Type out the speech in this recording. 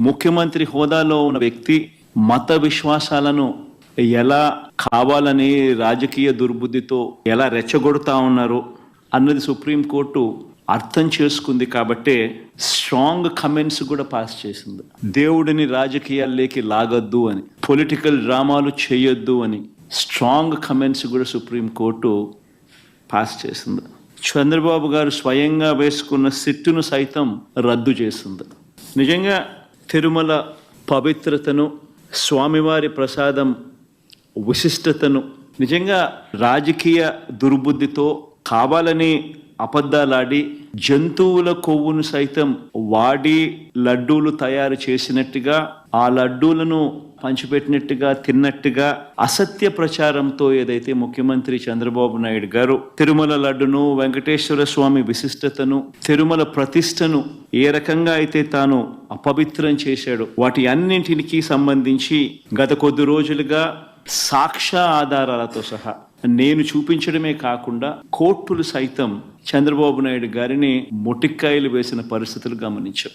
ముఖ్యమంత్రి హోదాలో ఉన్న వ్యక్తి మత విశ్వాసాలను ఎలా కావాలని రాజకీయ దుర్బుద్ధితో ఎలా రెచ్చగొడతా ఉన్నారు అన్నది సుప్రీంకోర్టు అర్థం చేసుకుంది కాబట్టే స్ట్రాంగ్ కమెంట్స్ కూడా పాస్ చేసింది. దేవుడిని రాజకీయాల్లోకి లాగొద్దు అని పొలిటికల్ డ్రామాలు చేయొద్దు అని స్ట్రాంగ్ కమెంట్స్ కూడా సుప్రీంకోర్టు పాస్ చేసింది. చంద్రబాబు గారు స్వయంగా వేసుకున్న సిట్టును సైతం రద్దు చేసింది. నిజంగా తిరుమల పవిత్రతను స్వామివారి ప్రసాదం విశిష్టతను నిజంగా రాజకీయ దుర్బుద్ధితో కావాలని అబద్ధాలాడి జంతువుల కొవ్వును సైతం వాడి లడ్డూలు తయారు చేసినట్టుగా ఆ లడ్డూలను పంచిపెట్టినట్టుగా తిన్నట్టుగా అసత్య ప్రచారంతో ఏదైతే ముఖ్యమంత్రి చంద్రబాబు నాయుడు గారు తిరుమల లడ్డును వెంకటేశ్వర స్వామి విశిష్టతను తిరుమల ప్రతిష్టను ఏ రకంగా అయితే తాను అపవిత్రం చేశాడో వాటి అన్నింటికి సంబంధించి గత కొద్ది రోజులుగా సాక్ష్య ఆధారాలతో సహా నేను చూపించడమే కాకుండా కోర్టులు సైతం చంద్రబాబు నాయుడు గారిని మొటిక్కాయలు వేసిన పరిస్థితులు గమనించాం.